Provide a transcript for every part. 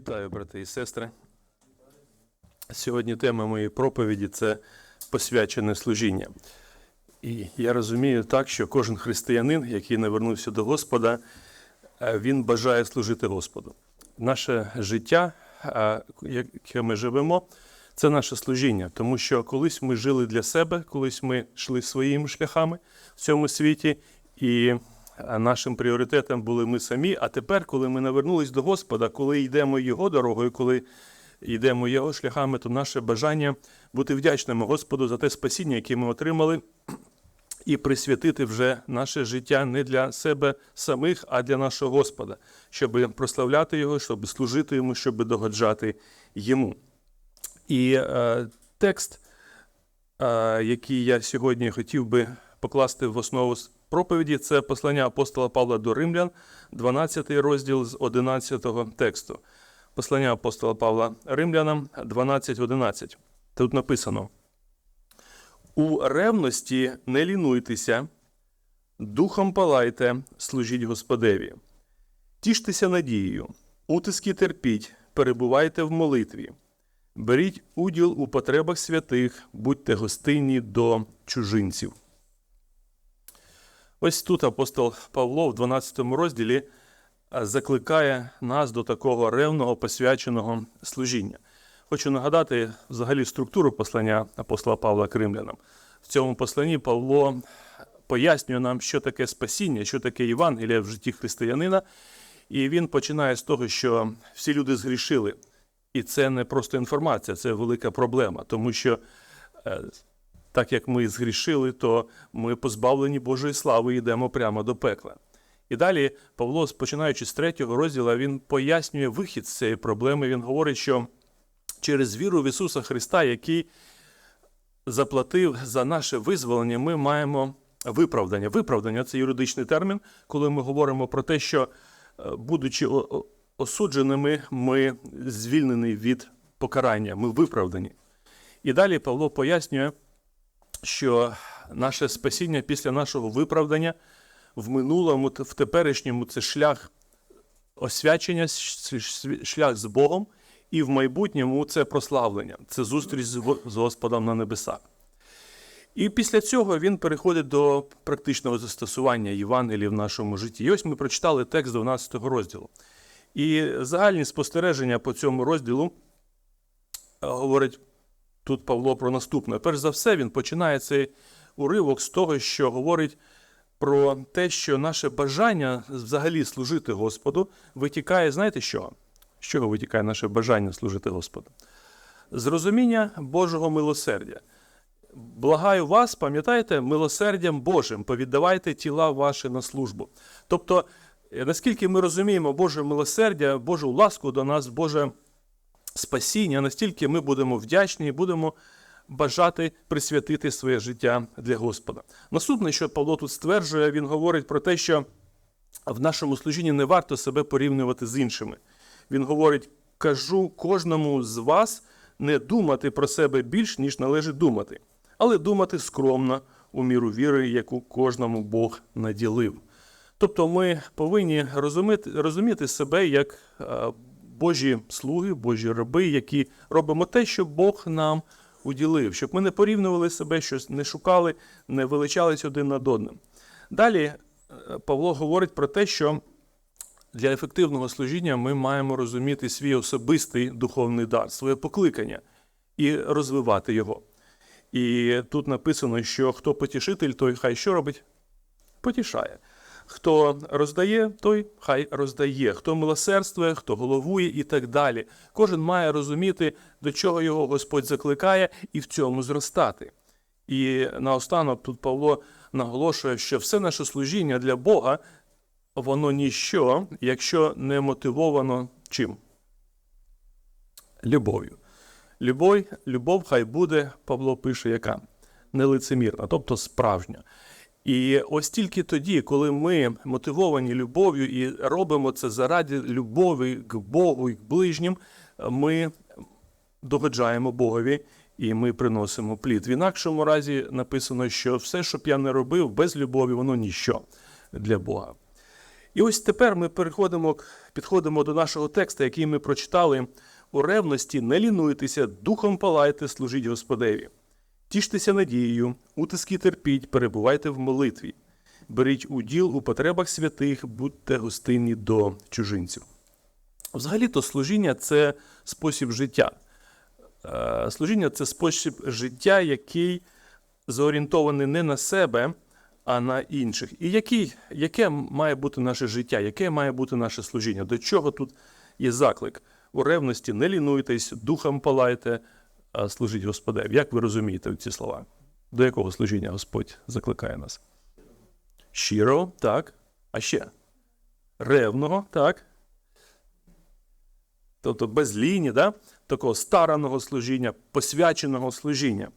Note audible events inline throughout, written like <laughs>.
Вітаю, брати і сестри. Сьогодні тема моєї проповіді це посвячене служіння. І я розумію так, що кожен християнин, який навернувся до Господа, е, він бажає служити Господу. Наше життя, е, яке ми живемо, це наше служіння, тому що колись ми жили для себе, колись ми йшли своїми шляхами в цьому світі, і нашим пріоритетом були ми самі. А тепер, коли ми навернулись до Господа, коли йдемо Його дорогою, коли йдемо Його шляхами, то наше бажання бути вдячними Господу за те спасіння, яке ми отримали, і присвятити вже наше життя не для себе самих, а для нашого Господа, щоб прославляти Його, щоб служити Йому, щоб догоджати Йому. І е, текст, е, який я сьогодні хотів би покласти в основу проповіді, це послання апостола Павла до Римлян, 12 розділ з 11 тексту. Послання апостола Павла Римлянам 12.11. Тут написано: У ревності не лінуйтеся, духом палайте, служіть Господеві. Тіштеся надією, утиски терпіть, перебувайте в молитві. Беріть уділ у потребах святих, будьте гостинні до чужинців. Ось тут апостол Павло в 12 розділі закликає нас до такого ревного посвяченого служіння. Хочу нагадати взагалі структуру послання апостола Павла Кримлянам. В цьому посланні Павло пояснює нам, що таке спасіння, що таке Євангелія в житті християнина. І він починає з того, що всі люди згрішили. І це не просто інформація, це велика проблема, тому що е, так як ми згрішили, то ми позбавлені Божої слави і йдемо прямо до пекла. І далі Павло, починаючи з третього розділу, він пояснює вихід з цієї проблеми. Він говорить, що через віру в Ісуса Христа, який заплатив за наше визволення, ми маємо виправдання. Виправдання це юридичний термін, коли ми говоримо про те, що, е, будучи осудженими, ми звільнені від покарання, ми виправдані. І далі Павло пояснює, що наше спасіння після нашого виправдання в минулому, в теперішньому це шлях освячення, шлях з Богом, і в майбутньому це прославлення, це зустріч з Господом на небесах. І після цього він переходить до практичного застосування Євангелії в нашому житті. І ось ми прочитали текст 12 розділу. І загальні спостереження по цьому розділу е, говорить тут Павло про наступне. Перш за все, він починає цей уривок з того, що говорить про те, що наше бажання взагалі служити Господу витікає, знаєте що? З чого витікає наше бажання служити Господу? З розуміння Божого милосердя. Благаю вас, пам'ятаєте, милосердям Божим повіддавайте тіла ваші на службу. Тобто, е, наскільки ми розуміємо Боже милосердя, Божу ласку до нас, Боже спасіння, настільки ми будемо вдячні і будемо бажати присвятити своє життя для Господа. Наступне, що Павло тут стверджує, він говорить про те, що в нашому служінні не варто себе порівнювати з іншими. Він говорить: кажу кожному з вас не думати про себе більш, ніж належить думати, але думати скромно у міру віри, яку кожному Бог наділив. Тобто ми повинні розуміти, розуміти себе як е, Божі слуги, Божі раби, які робимо те, що Бог нам уділив, щоб ми не порівнювали себе, щось не шукали, не величались один над одним. Далі е, Павло говорить про те, що для ефективного служіння ми маємо розуміти свій особистий духовний дар, своє покликання і розвивати його. І тут написано, що хто потішитель, той хай що робить? Потішає. Хто роздає, той хай роздає. Хто милосердствує, хто головує і так далі. Кожен має розуміти, до чого його Господь закликає, і в цьому зростати. І наостанок тут Павло наголошує, що все наше служіння для Бога, воно ніщо, якщо не мотивовано чим? Любов'ю. Любов, любов хай буде, Павло пише, яка нелицемірна, тобто справжня. І ось тільки тоді, коли ми мотивовані любов'ю і робимо це заради любові к Богу і к ближнім, ми догоджаємо Богові і ми приносимо плід. В інакшому разі написано, що все, що б я не робив без любові, воно ніщо для Бога. І ось тепер ми переходимо, підходимо до нашого тексту, який ми прочитали. У ревності не лінуйтеся, духом палайте, служіть Господеві. Тіштеся надією, утиски терпіть, перебувайте в молитві. Беріть уділ у потребах святих, будьте гостинні до чужинців. Взагалі-то служіння це спосіб життя. Е, Служіння це спосіб життя, який зорієнтований не на себе, а на інших. І який, яке має бути наше життя, яке має бути наше служіння? До чого тут є заклик? У ревності не лінуйтесь, духом палайте, служіть Господеві. Як ви розумієте ці слова? До якого служіння Господь закликає нас? Щиро, так. А ще? Ревного, так. Тобто без ліні, да? такого стараного служіння, посвяченого служіння.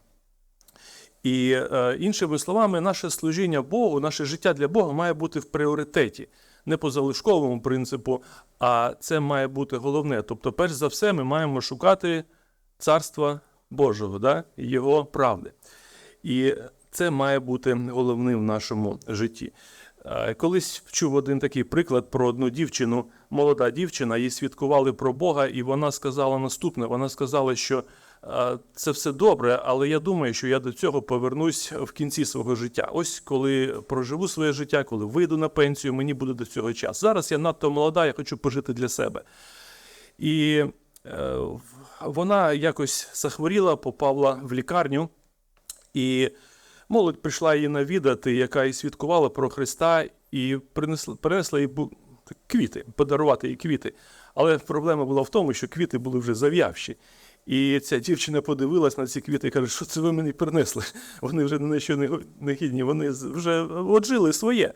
І е, іншими словами, наше служіння Богу, наше життя для Бога має бути в пріоритеті, не по залишковому принципу, а це має бути головне. Тобто, перш за все, ми маємо шукати царства Божого, да? Його правди. І це має бути головним в нашому житті. Е, Колись чув один такий приклад про одну дівчину, молода дівчина, їй свідкували про Бога, і вона сказала наступне: вона сказала, що е, це все добре, але я думаю, що я до цього повернусь в кінці свого життя. Ось коли проживу своє життя, коли вийду на пенсію, мені буде до цього час. Зараз я надто молода, я хочу пожити для себе. І е, вона якось захворіла, попала в лікарню. І молодь прийшла її навідати, яка і свідкувала про Христа, і принесла, принесла їй квіти, подарувати їй квіти. Але проблема була в тому, що квіти були вже зав'явші. І ця дівчина подивилась на ці квіти і каже, що це ви мені принесли? Вони вже на що не гідні, вони вже оджили своє.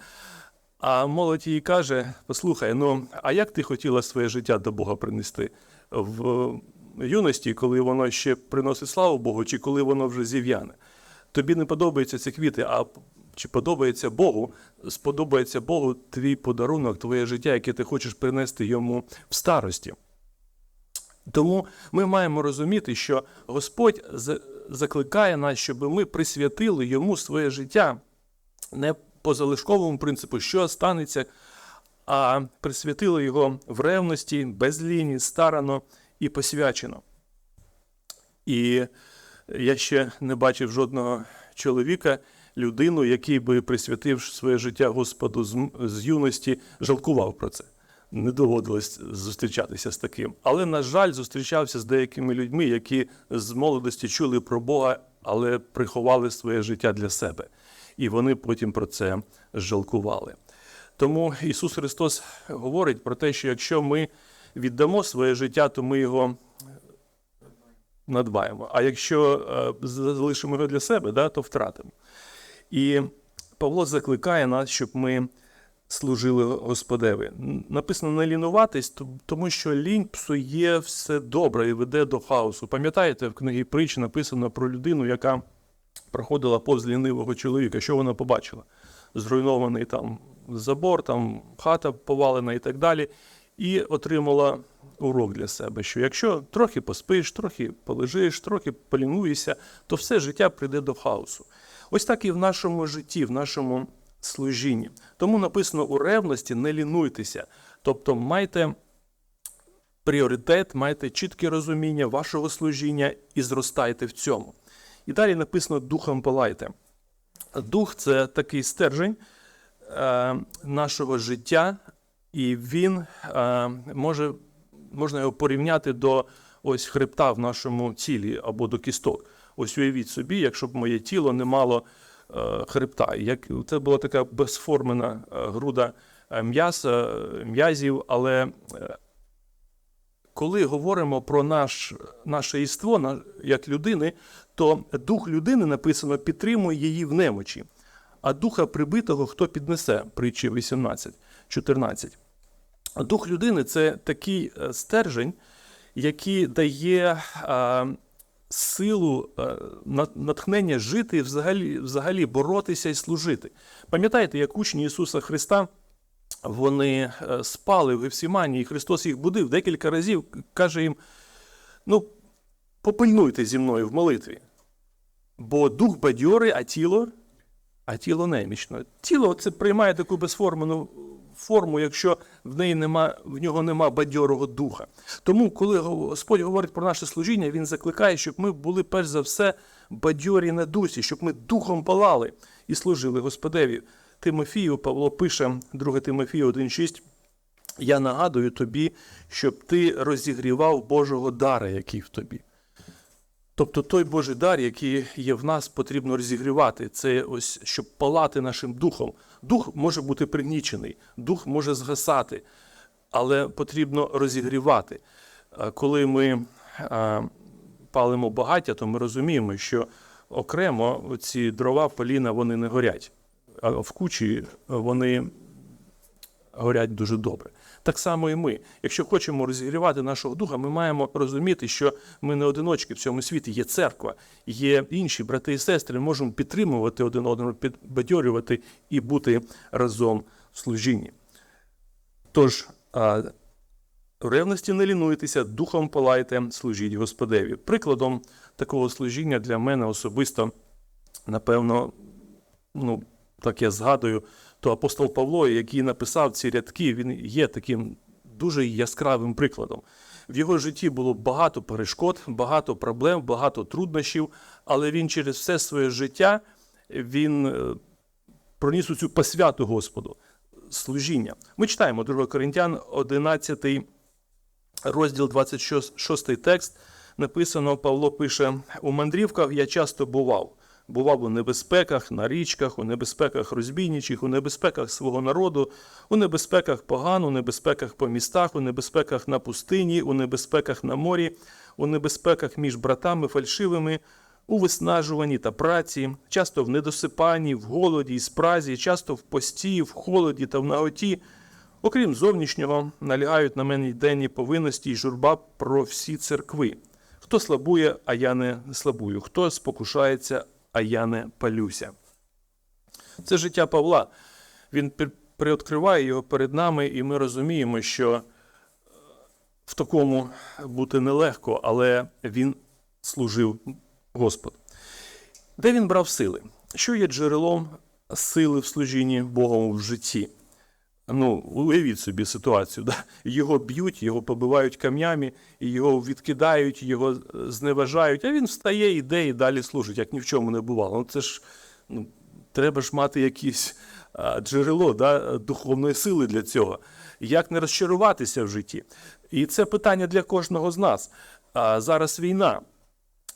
А молодь їй каже: послухай, ну а як ти хотіла своє життя до Бога принести в юності, коли воно ще приносить славу Богу, чи коли воно вже зів'яне? Тобі не подобаються ці квіти, а чи подобається Богу, сподобається Богу твій подарунок, твоє життя, яке ти хочеш принести йому в старості. Тому ми маємо розуміти, що Господь закликає нас, щоб ми присвятили йому своє життя не по залишковому принципу, що станеться, а присвятили його в ревності, безліні, старано і посвячено. І я ще не бачив жодного чоловіка, людину, який би присвятив своє життя Господу з, з юності, жалкував про це. Не доводилось зустрічатися з таким. Але, на жаль, зустрічався з деякими людьми, які з молодості чули про Бога, але приховали своє життя для себе. І вони потім про це жалкували. Тому Ісус Христос говорить про те, що якщо ми віддамо своє життя, то ми його надбаємо. А якщо е, залишимо його для себе, да, то втратимо. І Павло закликає нас, щоб ми служили Господеві. Написано не лінуватись, тому що лінь псує все добре і веде до хаосу. Пам'ятаєте, в книгі притч написано про людину, яка проходила повз лінивого чоловіка. Що вона побачила? Зруйнований там забор, там хата повалена і так далі. І отримала урок для себе, що якщо трохи поспиш, трохи полежиш, трохи полінуєшся, то все життя прийде до хаосу. Ось так і в нашому житті, в нашому служінні. Тому написано у ревності не лінуйтеся. Тобто майте пріоритет, майте чітке розуміння вашого служіння і зростайте в цьому. І далі написано духом палайте. Дух це такий стержень е, нашого життя, і він е, може, можна його порівняти до ось хребта в нашому тілі або до кісток. Ось уявіть собі, якщо б моє тіло не мало е, хребта. Як це була така безформена е, груда е, м'яса, е, м'язів, але коли говоримо про наш, наше єство на- як людини, то дух людини написано підтримує її в немочі, а духа прибитого хто піднесе, притчі 18, 14. Дух людини це такий е, стержень, який дає е, силу, е, натхнення жити і взагалі, взагалі боротися і служити. Пам'ятаєте, як учні Ісуса Христа вони е, спали в Гефсімані, і Христос їх будив декілька разів, каже їм: ну, попильнуйте зі мною в молитві. Бо дух бадьорий, а тіло, а тіло немічно. Тіло це приймає таку безформену форму, якщо в неї нема, в нього нема бадьорого духа. Тому, коли Господь говорить про наше служіння, Він закликає, щоб ми були перш за все бадьорі на дусі, щоб ми духом палали і служили Господеві. Тимофію Павло пише, 2 Тимофію 1,6. Я нагадую тобі, щоб ти розігрівав Божого дара, який в тобі. Тобто той Божий дар, який є в нас, потрібно розігрівати. Це ось щоб палати нашим духом. Дух може бути пригнічений, дух може згасати, але потрібно розігрівати. Коли ми палимо багаття, то ми розуміємо, що окремо ці дрова поліна вони не горять, а в кучі вони горять дуже добре. Так само і ми. Якщо хочемо розігрівати нашого духа, ми маємо розуміти, що ми не одиночки в цьому світі. Є церква, є інші брати і сестри. Ми можемо підтримувати один одного, підбадьорювати і бути разом в служінні. Тож, в ревності не лінуйтеся, духом палайте, служіть Господеві. Прикладом такого служіння для мене особисто, напевно, ну, так я згадую, то апостол Павло, який написав ці рядки, він є таким дуже яскравим прикладом. В його житті було багато перешкод, багато проблем, багато труднощів, але він через все своє життя він е, проніс цю посвяту Господу, служіння. Ми читаємо 2 Коринтян, 11 розділ 26 текст. Написано, Павло пише: у мандрівках я часто бував. Бував у небезпеках на річках, у небезпеках розбійничих, у небезпеках свого народу, у небезпеках поган, у небезпеках по містах, у небезпеках на пустині, у небезпеках на морі, у небезпеках між братами фальшивими, у виснажуванні та праці, часто в недосипанні, в голоді і спразі, часто в пості, в холоді та в наготі. Окрім зовнішнього, налягають на мене денні повинності й журба про всі церкви. Хто слабує, а я не слабую, хто спокушається, а я не палюся. Це життя Павла. Він приоткриває його перед нами, і ми розуміємо, що е, в такому бути нелегко, але він служив Господу. Де він брав сили? Що є джерелом сили в служінні Богом в житті? Ну, уявіть собі ситуацію. Да? Його б'ють, його побивають камнями, його відкидають, його зневажають, а він встає, йде і далі служить, як ні в чому не бувало. Ну, це ж ну, треба ж мати якесь а, джерело да, духовної сили для цього. Як не розчаруватися в житті? І це питання для кожного з нас. А, Зараз війна.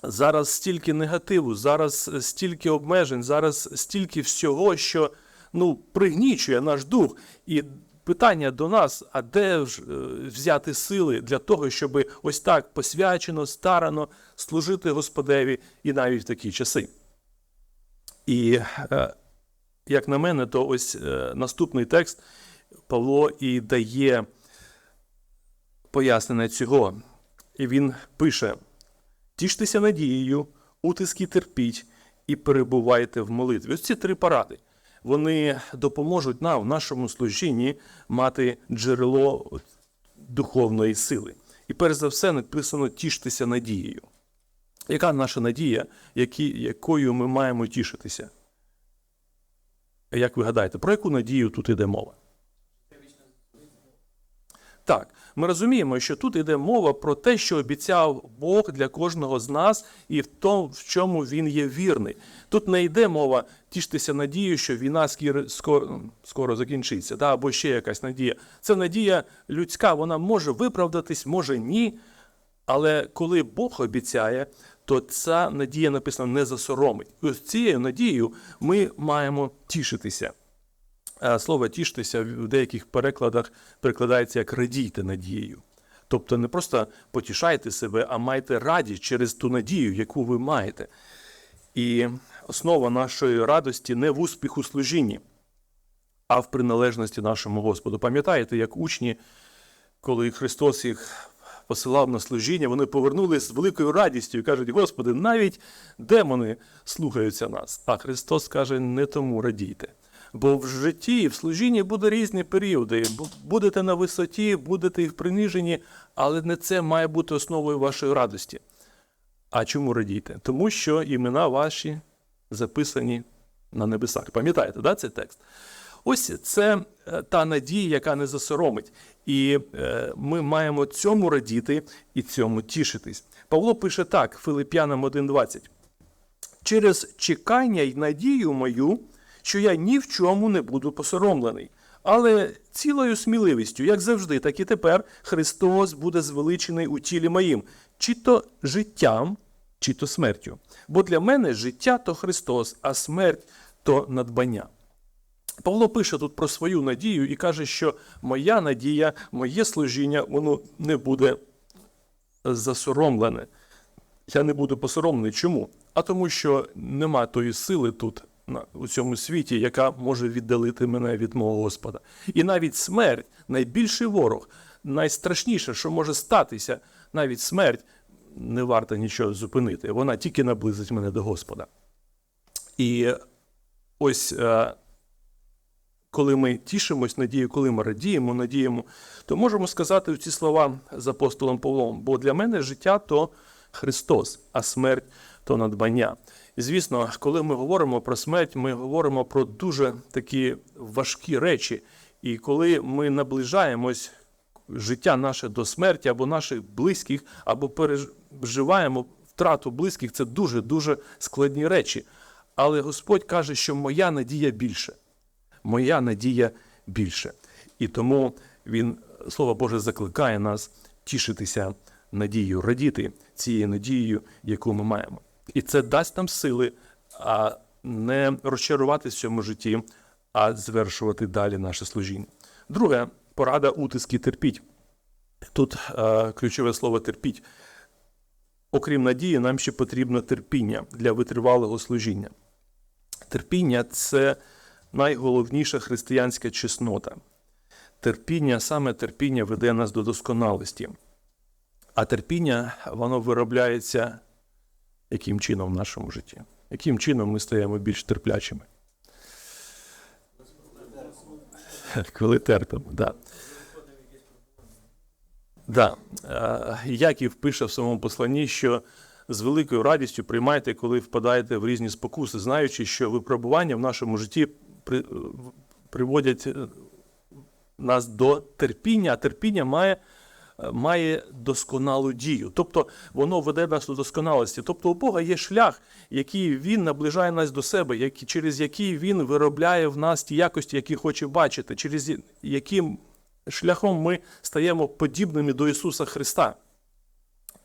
Зараз стільки негативу, зараз стільки обмежень, зараз стільки всього, що ну, пригнічує наш дух. І питання до нас: а де ж е, взяти сили для того, щоб ось так посвячено, старано служити Господеві і навіть в такі часи? І е, як на мене, то ось е, наступний текст Павло і дає пояснення цього. І він пише: тіштеся надією, утиски терпіть і перебувайте в молитві. Ось ці три поради вони допоможуть нам в нашому служінні мати джерело духовної сили. І перш за все написано тіштеся надією. Яка наша надія, які, якою ми маємо тішитися? Як ви гадаєте, про яку надію тут іде мова? Так, ми розуміємо, що тут йде мова про те, що обіцяв Бог для кожного з нас, і в тому, в чому він є вірний. Тут не йде мова тіштеся надією, що війна скоро скоро закінчиться, да, або ще якась надія. Це надія людська, вона може виправдатись, може ні. Але коли Бог обіцяє, то ця надія написана не засоромить. І ось цією надією ми маємо тішитися. Слово тіштеся в деяких перекладах перекладається як радійте надією. Тобто не просто потішайте себе, а майте радість через ту надію, яку ви маєте. І основа нашої радості не в успіху служінні, а в приналежності нашому Господу. Пам'ятаєте, як учні, коли Христос їх посилав на служіння, вони повернулись з великою радістю і кажуть: Господи, навіть демони слухаються нас. А Христос каже: не тому радійте. Бо в житті і в служінні буде різні періоди. Будете на висоті, будете і в приніженні, але не це має бути основою вашої радості. А чому радійте? Тому що імена ваші записані на небесах. Пам'ятаєте, да, цей текст? Ось це е, та надія, яка не засоромить. І е, ми маємо цьому радіти і цьому тішитись. Павло пише так, Филип'янам 1.20. Через чекання й надію мою, що я ні в чому не буду посоромлений. Але цілою сміливістю, як завжди, так і тепер Христос буде звеличений у тілі моїм, чи то життям, чи то смертю. Бо для мене життя то Христос, а смерть то надбання. Павло пише тут про свою надію і каже, що моя надія, моє служіння, воно не буде засоромлене. Я не буду посоромлений. Чому? А тому, що нема тої сили тут, у цьому світі, яка може віддалити мене від мого Господа. І навіть смерть, найбільший ворог, найстрашніше, що може статися, навіть смерть не варта нічого зупинити. Вона тільки наблизить мене до Господа. І ось. е, коли ми тішимось надією, коли ми радіємо, надіємо, то можемо сказати ці слова з апостолом Павлом. Бо для мене життя то Христос, а смерть то надбання. І звісно, коли ми говоримо про смерть, ми говоримо про дуже такі важкі речі. І коли ми наближаємось життя наше до смерті або наших близьких, або переживаємо втрату близьких, це дуже дуже складні речі. Але Господь каже, що моя надія більше моя надія більше. І тому він, Слово Боже, закликає нас тішитися надією, радіти цією надією, яку ми маємо. І це дасть нам сили, а не розчаруватися в цьому житті, а звершувати далі наше служіння. Друге, порада утиски терпіть. Тут е, ключове слово терпіть. Окрім надії, нам ще потрібно терпіння для витривалого служіння. Терпіння це найголовніша християнська чеснота. Терпіння, саме терпіння веде нас до досконалості. А терпіння, воно виробляється яким чином в нашому житті? Яким чином ми стаємо більш терплячими? <laughs> Коли терпимо, так. Да. Да. Яків пише в своєму посланні, що з великою радістю приймайте, коли впадаєте в різні спокуси, знаючи, що випробування в нашому житті при, приводять е, нас до терпіння, а терпіння має е, має досконалу дію. Тобто воно веде нас до досконалості. Тобто у Бога є шлях, який Він наближає нас до себе, який, через який Він виробляє в нас ті якості, які хоче бачити, через яким шляхом ми стаємо подібними до Ісуса Христа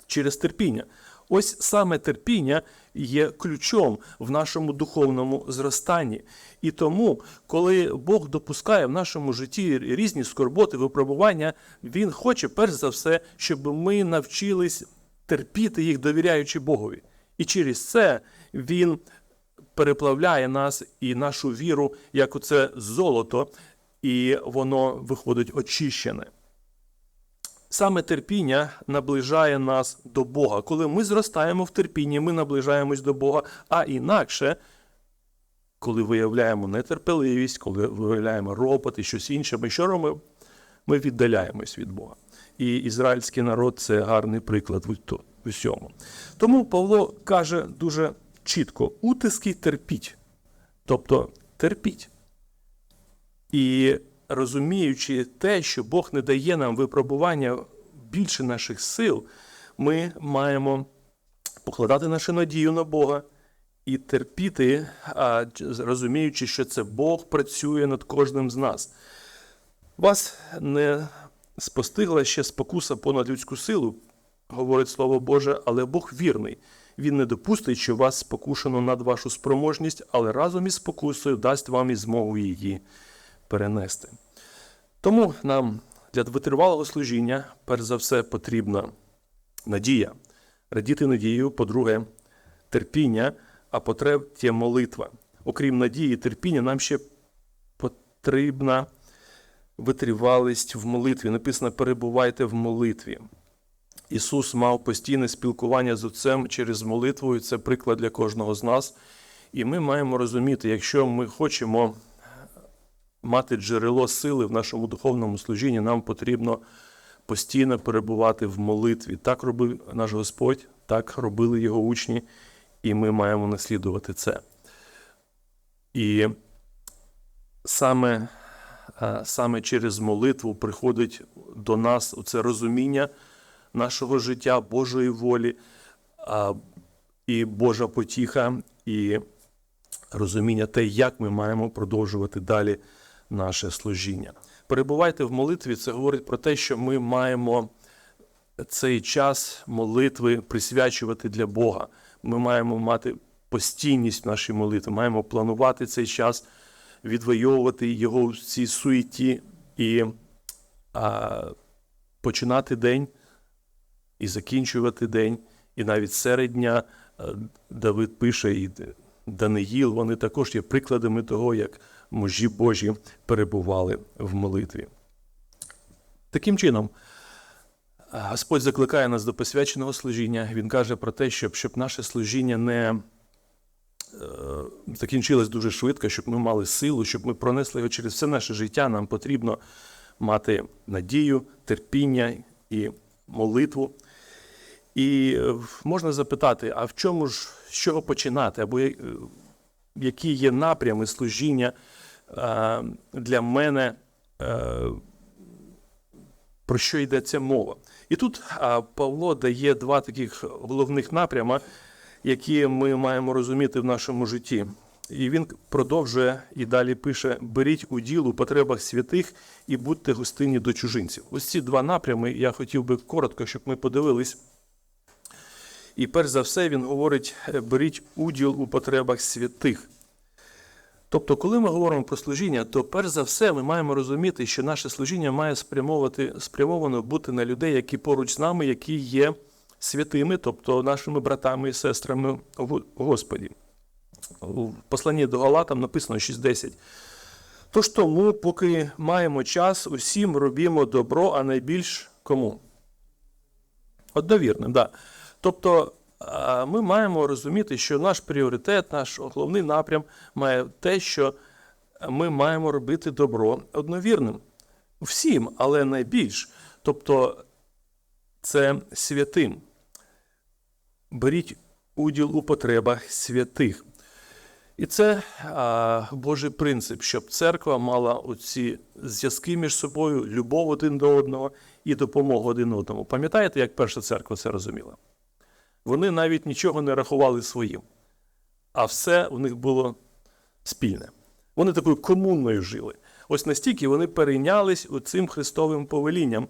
через терпіння. Ось саме терпіння є ключом в нашому духовному зростанні. І тому, коли Бог допускає в нашому житті різні скорботи, випробування, Він хоче, перш за все, щоб ми навчились терпіти їх, довіряючи Богові. І через це Він переплавляє нас і нашу віру, як оце золото, і воно виходить очищене. Саме терпіння наближає нас до Бога. Коли ми зростаємо в терпінні, ми наближаємось до Бога, а інакше, коли виявляємо нетерпеливість, коли виявляємо ропот і щось інше, ми що робимо? Ми віддаляємось від Бога. І ізраїльський народ це гарний приклад в усьому. Тому Павло каже дуже чітко: утиски терпіть. Тобто терпіть. І розуміючи те, що Бог не дає нам випробування більше наших сил, ми маємо покладати нашу надію на Бога і терпіти, розуміючи, що це Бог працює над кожним з нас. Вас не спостигла ще спокуса понад людську силу, говорить Слово Боже, але Бог вірний. Він не допустить, що вас спокушено над вашу спроможність, але разом із спокусою дасть вам і змогу її перенести. Тому нам для витривалого служіння, перш за все, потрібна надія. Радіти надію, по-друге, терпіння, а по-третє, молитва. Окрім надії, і терпіння, нам ще потрібна витривалість в молитві. Написано, перебувайте в молитві. Ісус мав постійне спілкування з Отцем через молитву, і це приклад для кожного з нас. І ми маємо розуміти, якщо ми хочемо мати джерело сили в нашому духовному служінні, нам потрібно постійно перебувати в молитві. Так робив наш Господь, так робили його учні, і ми маємо наслідувати це. І саме, саме через молитву приходить до нас це розуміння нашого життя, Божої волі, і Божа потіха, і розуміння те, як ми маємо продовжувати далі наше служіння. Перебувайте в молитві, це говорить про те, що ми маємо цей час молитви присвячувати для Бога. Ми маємо мати постійність в нашій молитві, маємо планувати цей час, відвоювати його в цій суеті і а, починати день і закінчувати день, і навіть серед дня е, Давид пише і Даниїл, вони також є прикладами того, як мужі Божі перебували в молитві. Таким чином, Господь закликає нас до посвяченого служіння. Він каже про те, щоб, щоб наше служіння не е, закінчилось дуже швидко, щоб ми мали силу, щоб ми пронесли його через все наше життя. Нам потрібно мати надію, терпіння і молитву. І е, можна запитати, а в чому ж з чого починати, або е, які є напрями служіння е, для мене, е, про що йдеться мова? І тут а, Павло дає два таких головних напрями, які ми маємо розуміти в нашому житті. І він продовжує і далі пише: беріть у потребах святих і будьте гостинні до чужинців. Ось ці два напрями я хотів би коротко, щоб ми подивились. І перш за все він говорить: е, беріть уділ у потребах святих. Тобто, коли ми говоримо про служіння, то перш за все ми маємо розуміти, що наше служіння має спрямовувати, спрямовано бути на людей, які поруч з нами, які є святими, тобто нашими братами і сестрами в Господі. У посланні до Галатам написано 6.10. Тож тому, поки маємо час, усім робімо добро, а найбільш кому? Одновірним, так. Да. Тобто ми маємо розуміти, що наш пріоритет, наш головний напрям має те, що ми маємо робити добро одновірним. Всім, але найбільш. Тобто це святим. Беріть уділ у потребах святих. І це а, Божий принцип, щоб церква мала оці зв'язки між собою, любов один до одного і допомогу один одному. Пам'ятаєте, як перша церква це розуміла? Вони навіть нічого не рахували своїм, а все у них було спільне. Вони такою комунною жили. Ось настільки вони перейнялись цим Христовим повелінням.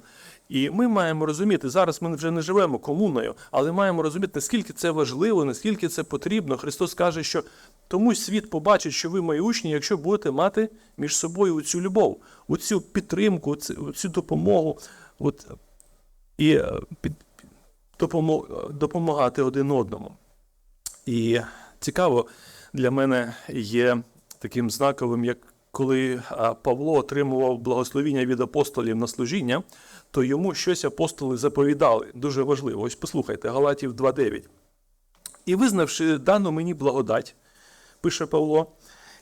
І ми маємо розуміти, зараз ми вже не живемо комуною, але маємо розуміти, наскільки це важливо, наскільки це потрібно. Христос каже, що тому світ побачить, що ви мої учні, якщо будете мати між собою цю любов, оцю підтримку, цю, цю допомогу. От, і е, під, допомагати один одному. І цікаво для мене є таким знаковим, як коли Павло отримував благословіння від апостолів на служіння, то йому щось апостоли заповідали. Дуже важливо. Ось послухайте, Галатів 2.9. І визнавши дану мені благодать, пише Павло,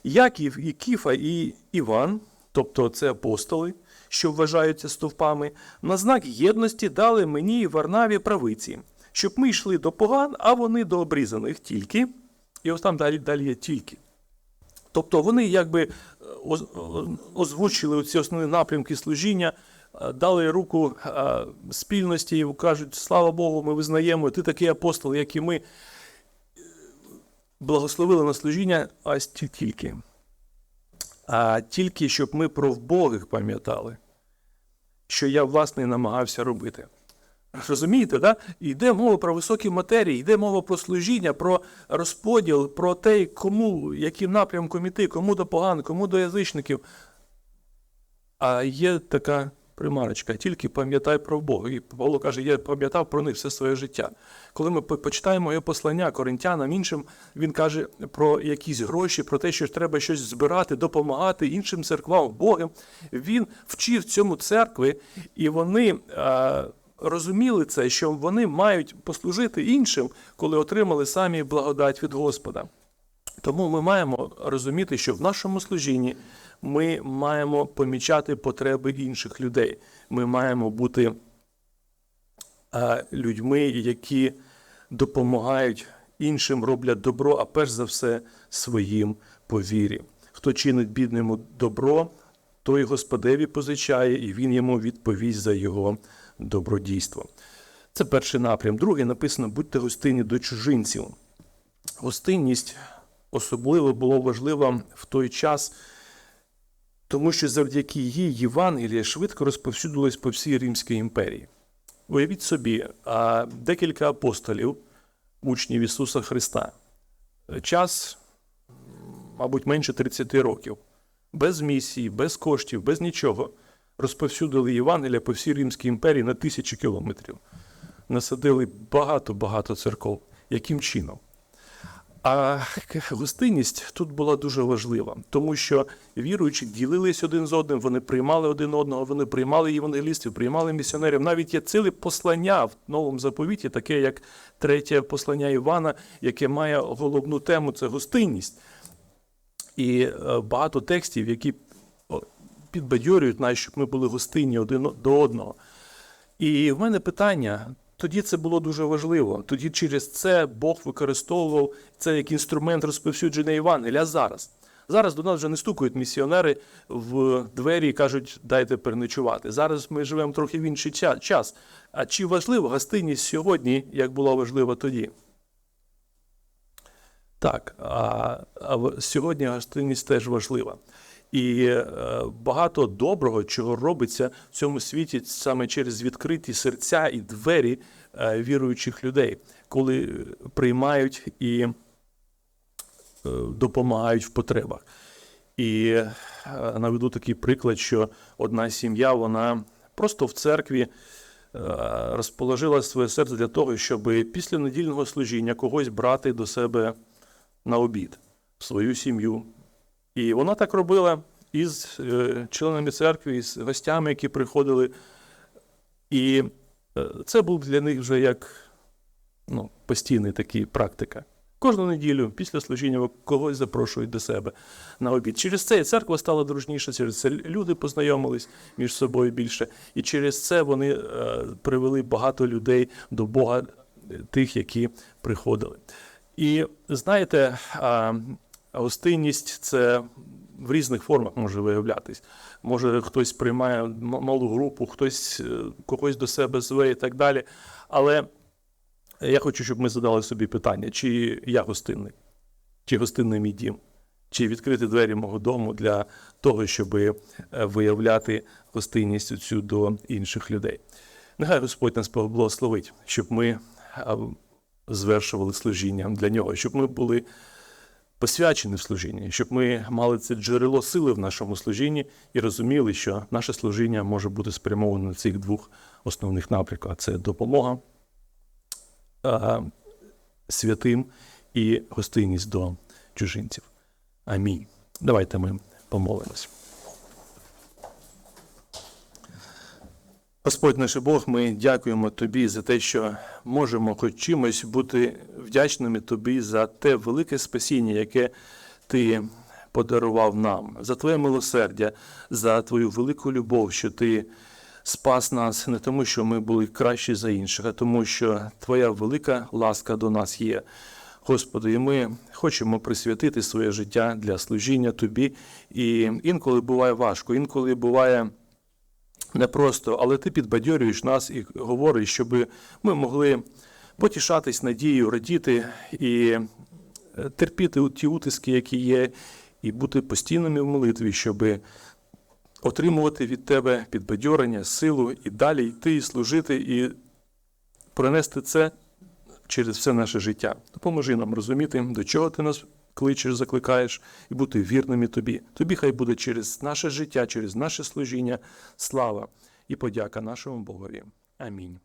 Яків, і Кіфа і Іван, тобто це апостоли, що вважаються стовпами, на знак єдності дали мені і Варнаві правиці, щоб ми йшли до поган, а вони до обрізаних тільки. І ось там далі, далі є тільки. Тобто вони якби е, озвучили ці основні напрямки служіння, е, дали руку е, спільності і кажуть, слава Богу, ми визнаємо, ти такий апостол, як і ми. Благословили на служіння, ось тільки. А тільки щоб ми про вбогих пам'ятали, що я, власне, намагався робити. Розумієте, да? йде мова про високі матерії, йде мова про служіння, про розподіл, про те, кому, яким напрямком іти, кому до поган, кому до язичників. А є така примарочка, тільки пам'ятай про Бога. І Павло каже, я пам'ятав про них все своє життя. Коли ми почитаємо його послання коринтянам, іншим, він каже про якісь гроші, про те, що треба щось збирати, допомагати іншим церквам, Богом. Він вчив цьому церкви, і вони. Розуміли це, що вони мають послужити іншим, коли отримали самі благодать від Господа. Тому ми маємо розуміти, що в нашому служінні ми маємо помічати потреби інших людей. Ми маємо бути а, людьми, які допомагають іншим, роблять добро, а перш за все своїм по вірі. Хто чинить бідному добро, той Господеві позичає, і він йому відповість за його добродійство. Це перший напрям. Другий написано: будьте гостинні до чужинців. Гостинність особливо було важлива в той час, тому що завдяки їй Євангеліє швидко розповсюдилось по всій Римській імперії. Уявіть собі, а декілька апостолів, учнів Ісуса Христа, час, мабуть, менше 30 років, без місії, без коштів, без нічого, розповсюдили Євангелія по всій Римській імперії на тисячі кілометрів. Насадили багато-багато церков. Яким чином? А гостинність тут була дуже важлива, тому що віруючі ділились один з одним, вони приймали один одного, вони приймали євангелістів, приймали місіонерів. Навіть є ціле послання в новому заповіті, таке як третє послання Івана, яке має головну тему це гостинність. І е, багато текстів, які підбадьорюють нас, щоб ми були гостинні один до одного. І в мене питання: тоді це було дуже важливо. Тоді через це Бог використовував це як інструмент розповсюдження Євангелія. Зараз? Зараз до нас вже не стукають місіонери в двері і кажуть, дайте переночувати. Зараз ми живемо трохи в інший час. А чи важлива гостинність сьогодні, як була важлива тоді? Так, а, а сьогодні гостинність теж важлива. І е, багато доброго, чого робиться в цьому світі саме через відкриті серця і двері е, віруючих людей, коли приймають і е, допомагають в потребах. І наведу такий приклад, що одна сім'я, вона просто в церкві розположила своє серце для того, щоб після недільного служіння когось брати до себе на обід в свою сім'ю. І вона так робила із е, членами церкви, із гостями, які приходили. І е, це був для них вже як ну, постійний такий практика. Кожну неділю після служіння когось запрошують до себе на обід. Через це церква стала дружніша, через це люди познайомились між собою більше. І через це вони е, привели багато людей до Бога, тих, які приходили. І знаєте, гостинність це в різних формах може виявлятись. Може, хтось приймає малу групу, хтось е, когось до себе зве і так далі. Але я хочу, щоб ми задали собі питання, чи я гостинний, чи гостинний мій дім, чи відкрити двері мого дому для того, щоб е, виявляти гостинність цю до інших людей. Нехай Господь нас поблагословить, щоб ми звершували служіння для нього, щоб ми були посвячені в служінні, щоб ми мали це джерело сили в нашому служінні і розуміли, що наше служіння може бути спрямоване на цих двох основних напрямках: це допомога а, святим і гостинність до чужинців. Амінь. Давайте ми помолимось. Господь наш Бог, ми дякуємо Тобі за те, що можемо хоч чимось бути вдячними Тобі за те велике спасіння, яке Ти подарував нам, за Твоє милосердя, за Твою велику любов, що Ти спас нас не тому, що ми були кращі за інших, а тому, що Твоя велика ласка до нас є. Господи, і ми хочемо присвятити своє життя для служіння Тобі. І інколи буває важко, інколи буває непросто, але ти підбадьорюєш нас і говориш, щоб ми могли потішатись надією, радіти і е, терпіти ті утиски, які є, і бути постійними в молитві, щоб отримувати від тебе підбадьорення, силу і далі йти і служити, і пронести це через все наше життя. Допоможи нам розуміти, до чого ти нас кличеш, закликаєш, і бути вірними тобі. Тобі хай буде через наше життя, через наше служіння слава і подяка нашому Богові. Амінь.